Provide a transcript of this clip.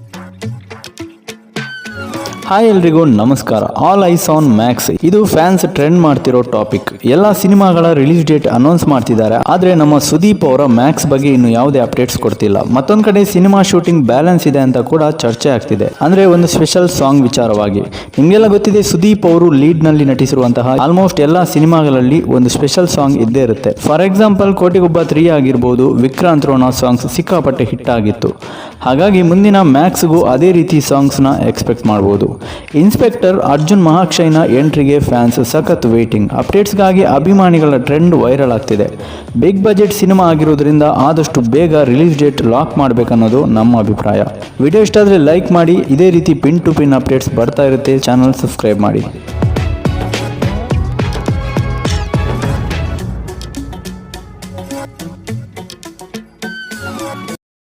Bye. Hi ಎಲ್ರಿಗೂ, ನಮಸ್ಕಾರ. All eyes on Max ಇದು ಫ್ಯಾನ್ಸ್ ಟ್ರೆಂಡ್ ಮಾಡ್ತಿರೋ ಟಾಪಿಕ್ ಎಲ್ಲ ಸಿನಿಮಾಗಳ ರಿಲೀಸ್ ಡೇಟ್ ಅನೌನ್ಸ್ ಮಾಡ್ತಿದ್ದಾರೆ. ಆದ್ರೆ ನಮ್ಮ ಸುದೀಪ್ ಅವರ ಮ್ಯಾಕ್ಸ್ ಬಗ್ಗೆ ಇನ್ನು ಯಾವುದೇ ಅಪ್ಡೇಟ್ಸ್ ಕೊಡ್ತಿಲ್ಲ. ಮತ್ತೊಂದ್ ಕಡೆ ಸಿನಿಮಾ ಶೂಟಿಂಗ್ ಬ್ಯಾಲೆನ್ಸ್ ಇದೆ ಅಂತ ಕೂಡ ಚರ್ಚೆ ಆಗ್ತಿದೆ. ಅಂದ್ರೆ ಒಂದು ಸ್ಪೆಷಲ್ ಸಾಂಗ್ ವಿಚಾರವಾಗಿ. ನಿಮ್ಗೆಲ್ಲ ಗೊತ್ತಿದೆ, ಸುದೀಪ್ ಅವರು ಲೀಡ್ನಲ್ಲಿ ನಟಿಸಿರುವಂತಹ ಆಲ್ಮೋಸ್ಟ್ ಎಲ್ಲ ಸಿನಿಮಾಗಳಲ್ಲಿ ಒಂದು ಸ್ಪೆಷಲ್ ಸಾಂಗ್ ಇದ್ದೇ ಇರುತ್ತೆ. ಫಾರ್ ಎಕ್ಸಾಂಪಲ್ ಕೋಟಿಗೊಬ್ಬ ತ್ರೀ ಆಗಿರ್ಬೋದು, ವಿಕ್ರಾಂತ್ ರೋಣ ಸಾಂಗ್ಸ್ ಸಿಕ್ಕಾಪಟ್ಟೆ ಹಿಟ್ ಆಗಿತ್ತು. ಹಾಗಾಗಿ ಮುಂದಿನ ಮ್ಯಾಕ್ಸ್ಗೂ ಅದೇ ರೀತಿ ಸಾಂಗ್ಸ್ನ ಎಕ್ಸ್ಪೆಕ್ಟ್ ಮಾಡ್ಬೋದು. ಇನ್ಸ್ಪೆಕ್ಟರ್ ಅರ್ಜುನ್ ಮಹಾಕ್ಷಯ್ನ ಎಂಟ್ರಿಗೆ ಫ್ಯಾನ್ಸ್ ಸಖತ್ ವೇಟಿಂಗ್. ಅಪ್ಡೇಟ್ಸ್ಗಾಗಿ ಅಭಿಮಾನಿಗಳ ಟ್ರೆಂಡ್ ವೈರಲ್ ಆಗ್ತಿದೆ. ಬಿಗ್ ಬಜೆಟ್ ಸಿನಿಮಾ ಆಗಿರೋದ್ರಿಂದ ಆದಷ್ಟು ಬೇಗ ರಿಲೀಸ್ ಡೇಟ್ ಲಾಕ್ ಮಾಡಬೇಕನ್ನೋದು ನಮ್ಮ ಅಭಿಪ್ರಾಯ. ವಿಡಿಯೋ ಇಷ್ಟ ಆದರೆ ಲೈಕ್ ಮಾಡಿ, ಇದೇ ರೀತಿ ಪಿನ್ ಟು ಪಿನ್ ಅಪ್ಡೇಟ್ಸ್ ಬರ್ತಾ ಇರುತ್ತೆ, ಚಾನಲ್ ಸಬ್ಸ್ಕ್ರೈಬ್ ಮಾಡಿ.